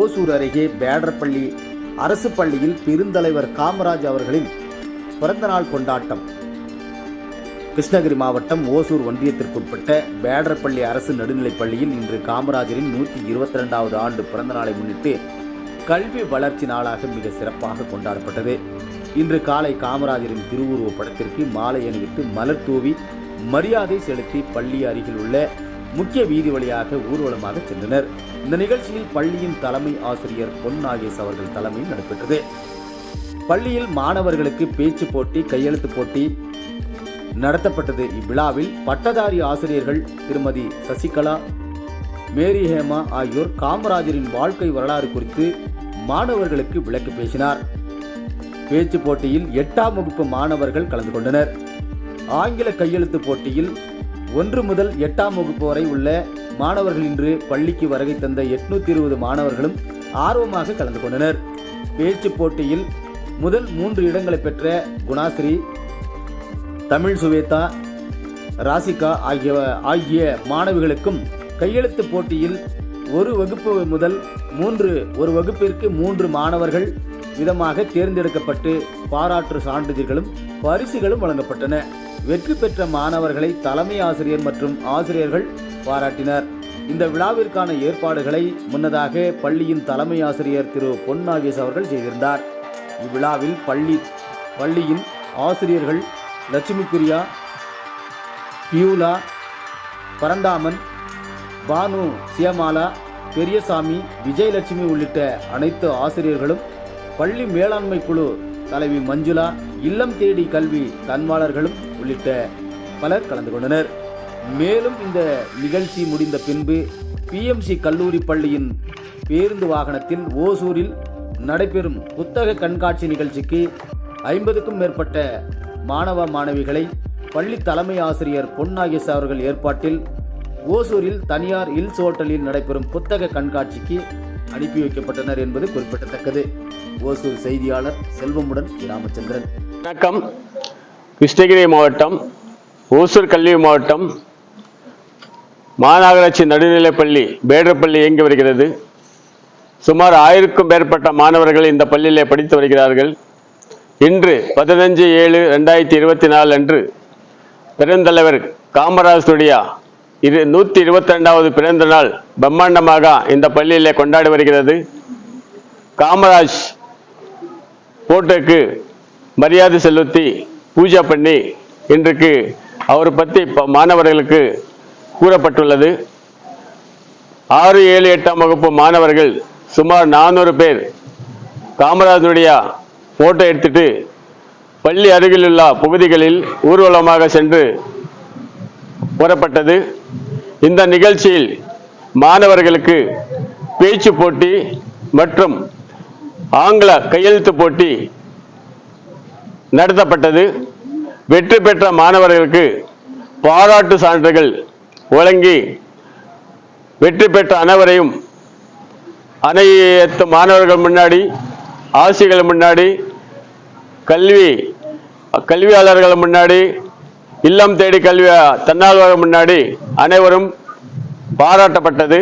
ஓசூர் அருகே பேடர்பள்ளி அரசு பள்ளியில் பெருந்தலைவர் காமராஜ் அவர்களின் பிறந்தநாள் கொண்டாட்டம். கிருஷ்ணகிரி மாவட்டம் ஓசூர் ஒன்றியத்திற்குட்பட்ட பேடர்பள்ளி அரசு நடுநிலைப் பள்ளியில் இன்று காமராஜரின் நூற்றி இருபத்தி ரெண்டாவது ஆண்டு பிறந்தநாளை முன்னிட்டு கல்வி வளர்ச்சி நாளாக மிக சிறப்பாக கொண்டாடப்பட்டது. இன்று காலை காமராஜரின் திருவுருவப் படத்திற்கு மாலை அணிவித்து மலர் தூவி மரியாதை செலுத்தி பள்ளி அருகில் உள்ள முக்கிய வீதி வழியாக ஊர்வலமாக சென்றனர். இந்த நிகழ்ச்சியில் பள்ளியின் தலைமை ஆசிரியர் பொன் நாகேஷ் அவர்கள் தலைமையில் நடைபெற்றது. பள்ளியில் மாணவர்களுக்கு பேச்சு போட்டி கையெழுத்து போட்டி நடத்தப்பட்டது. இவ்விழாவில் பட்டதாரி ஆசிரியர்கள் திருமதி சசிகலா மேரி ஹேமா ஆகியோர் காமராஜரின் வாழ்க்கை வரலாறு குறித்து மாணவர்களுக்கு விளக்கு பேசினார். பேச்சு போட்டியில் எட்டாம் வகுப்பு மாணவர்கள் கலந்து கொண்டனர். ஆங்கில கையெழுத்து போட்டியில் ஒன்று முதல் எட்டாம் வகுப்பு வரை உள்ள மாணவர்கள் இன்று பள்ளிக்கு வருகை தந்த எட்நூத்தி இருபது மாணவர்களும் ஆர்வமாக கலந்து கொண்டனர். பேச்சு போட்டியில் முதல் மூன்று இடங்களை பெற்ற குணாஸ்ரீ தமிழ் சுவேதா ராசிகா ஆகிய ஆகிய மாணவிகளுக்கும் கையெழுத்து போட்டியில் ஒரு வகுப்பு முதல் மூன்று ஒரு வகுப்பிற்கு மூன்று மாணவர்கள் விதமாக தேர்ந்தெடுக்கப்பட்டு பாராட்டு சான்றிதழ்களும் பரிசுகளும் வழங்கப்பட்டன. வெற்றி பெற்ற மாணவர்களை தலைமை ஆசிரியர் மற்றும் ஆசிரியர்கள் பாராட்டினர். இந்த விழாவிற்கான ஏற்பாடுகளை முன்னதாக பள்ளியின் தலைமை ஆசிரியர் திரு பொன் நாகேஷ் அவர்கள் செய்திருந்தார். இவ்விழாவில் பள்ளி பள்ளியின் ஆசிரியர்கள் லட்சுமி பிரியா பியூலா பரந்தாமன் பானு சியமாலா பெரியசாமி விஜயலட்சுமி உள்ளிட்ட அனைத்து ஆசிரியர்களும் பள்ளி மேலாண்மை குழு தலைவி மஞ்சுளா இல்லம் தேடி கல்வி தன்வாளர்களும் உள்ளிட்ட பலர் கலந்து கொண்டனர். மேலும் இந்த நிகழ்ச்சி முடிந்த பின்பு பிஎம்சி கல்லூரி பள்ளியின் பேருந்து வாகனத்தில் ஓசூரில் நடைபெறும் புத்தக கண்காட்சி நிகழ்ச்சிக்கு ஐம்பதுக்கும் மேற்பட்ட மாணவ மாணவிகளை பள்ளி தலைமை ஆசிரியர் பொன்னாகேஷ் அவர்கள் ஏற்பாட்டில் ஓசூரில் தனியார் இல்ஸ் ஹோட்டலில் நடைபெறும் புத்தக கண்காட்சிக்கு அனுப்பி வைக்கப்பட்டனர் என்பது குறிப்பிடத்தக்கது. ஓசூர் செய்தியாளர் செல்வமுடன் ராமச்சந்திரன். வணக்கம். கிருஷ்ணகிரி மாவட்டம் ஓசூர் கல்வி மாவட்டம் மாநகராட்சி நடுநிலைப்பள்ளி பேடரப்பள்ளி இயங்கி வருகிறது. சுமார் ஆயிரக்கும் மேற்பட்ட மாணவர்கள் இந்த பள்ளியிலே படித்து வருகிறார்கள். இன்று பதினஞ்சு ஏழு ரெண்டாயிரத்தி இருபத்தி நாலு அன்று பெருந்தலைவர் காமராஜருடைய இது நூற்றி இருபத்தி ரெண்டாவது பிறந்த நாள். பிரம்மாண்டமாக இந்த பள்ளியிலே கொண்டாடி வருகிறது. காமராஜ் போட்டோக்கு மரியாதை செலுத்தி பூஜை பண்ணி இன்றைக்கு அவரை பற்றி மாணவர்களுக்கு கூறப்பட்டுள்ளது. ஆறு ஏழு எட்டாம் வகுப்பு மாணவர்கள் சுமார் நானூறு பேர் காமராஜனுடைய போட்டோ எடுத்துட்டு பள்ளி அருகிலுள்ள பகுதிகளில் ஊர்வலமாக சென்று புறப்பட்டது. இந்த நிகழ்ச்சியில் மாணவர்களுக்கு பேச்சு போட்டி மற்றும் ஆங்கில கையெழுத்து போட்டி நடத்தப்பட்டது. வெற்றி பெற்ற மாணவர்களுக்கு பாராட்டு சான்றுகள் வழங்கி வெற்றி பெற்ற அனைவரையும் அனைத்து மாணவர்கள் முன்னாடி ஆசிரியர்கள் முன்னாடி கல்வி கல்வியாளர்கள் முன்னாடி இல்லம் தேடி கல்வி தன்னார்வலர்கள் முன்னாடி அனைவரும் பாராட்டப்பட்டது.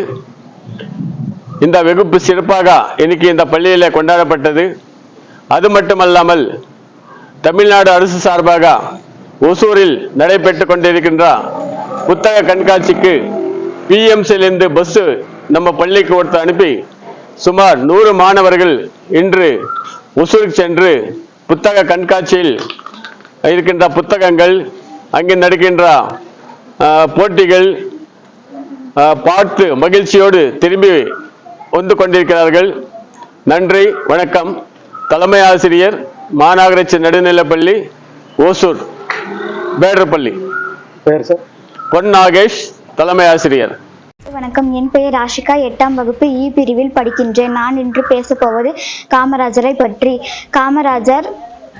இந்த வெகுப்பு சிறப்பாக இன்னைக்கு இந்த பள்ளியில் கொண்டாடப்பட்டது. அது மட்டுமல்லாமல் தமிழ்நாடு அரசு சார்பாக ஒசூரில் நடைபெற்று கொண்டிருக்கின்ற புத்தக கண்காட்சிக்கு பிஎம்சியிலிருந்து பஸ் நம்ம பள்ளிக்கு ஒருத்த அனுப்பி சுமார் நூறு மாணவர்கள் இன்று ஒசூருக்கு சென்று புத்தக கண்காட்சியில் இருக்கின்ற புத்தகங்கள் அங்கே நடக்கின்ற போட்டிகள் ஆஹ், பார்த்து மகிழ்ச்சியோடு திரும்பி வந்து கொண்டிருக்கிறார்கள். நன்றி வணக்கம். தலைமை ஆசிரியர் மாநகராட்சி நடுநிலைப்பள்ளி ஓசூர் பேடர்பள்ளி பேர் சார்? பொன் நாகேஷ் தலைமை ஆசிரியர். வணக்கம் என் பெயர் ஆஷிகா எட்டாம் வகுப்பு இ பிரிவில் படிக்கின்றேன். நான் இன்று பேசப்போவது காமராஜரை பற்றி. காமராஜர்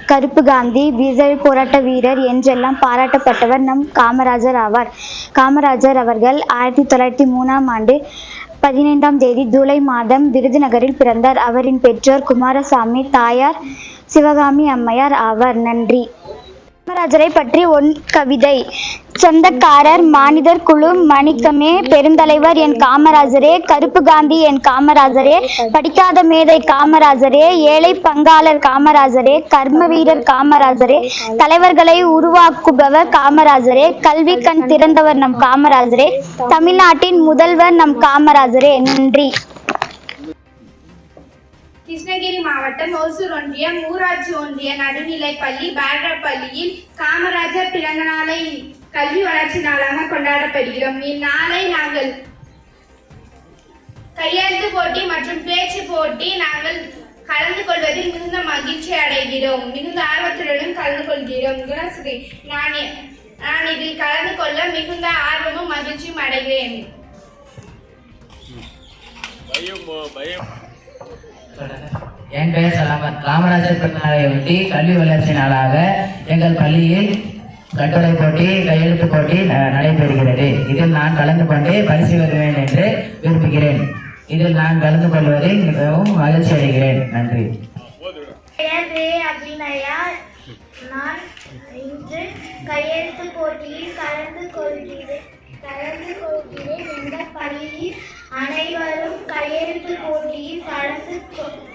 கருப்பு காந்தி விடுதலை போராட்ட வீரர் என்றெல்லாம் பாராட்டப்பட்டவர் நம் காமராஜர் ஆவார். காமராஜர் அவர்கள் ஆயிரத்தி தொள்ளாயிரத்தி மூணாம் ஆண்டு பதினைந்தாம் தேதி ஜூலை மாதம் விருதுநகரில் பிறந்தார். அவரின் பெற்றோர் குமாரசாமி தாயார் சிவகாமி அம்மையார் ஆவார். நன்றி. காமராஜரை பற்றி ஒன் கவிதை. சொந்தக்காரர் மானிடர் குழு மணிக்கமே பெருந்தலைவர் என் காமராஜரே கருப்பு காந்தி என் காமராஜரே படிக்காத மேதை காமராஜரே ஏழை பங்காளர் காமராஜரே கர்ம வீரர் காமராஜரே தலைவர்களை உருவாக்குபவர் காமராஜரே கல்வி கண் திறந்தவர் நம் காமராஜரே தமிழ்நாட்டின் முதல்வர் நம் காமராஜரே. நன்றி. கிருஷ்ணகிரி மாவட்டம் ஓசூர் ஒன்றியம் ஊராட்சி ஒன்றிய நடுநிலைப்பள்ளி பள்ளி பள்ளியில் காமராஜர் பிறந்த நாளை கல்வி வளர்ச்சி நாளாக கொண்டாடப்படுகிறோம். இந்நாளை நாங்கள் கையெழுத்து போட்டி மற்றும் பேச்சு போட்டி நாங்கள் கலந்து கொள்வதில் மிகுந்த மகிழ்ச்சி அடைகிறோம். மிகுந்த ஆர்வத்துடனும் கலந்து கொள்கிறோம். குணஸ்ரீ நான் நான் இதில் கலந்து கொள்ள மிகுந்த ஆர்வமும் மகிழ்ச்சியும் அடைகிறேன். என் பெயர் சலாமத். காமராஜர் பிறந்தநாளை ஒட்டி கல்வி வளர்ச்சி நாளாக எங்கள் பள்ளியில் கட்டுரை போட்டி கையெழுத்து போட்டி ந- நடைபெறுகிறது. இதில் நான் கலந்து கொண்டு பரிசு பெறுவேன் என்று விரும்புகிறேன். இதில் நான் கலந்து கொள்வதில் மிகவும் மகிழ்ச்சி அடைகிறேன். நன்றி. நான் இன்று கையெழுத்து போட்டியில் கலந்து கொள்கிறேன். கலந்து கொள்கிறேன். எங்கள் பள்ளியில்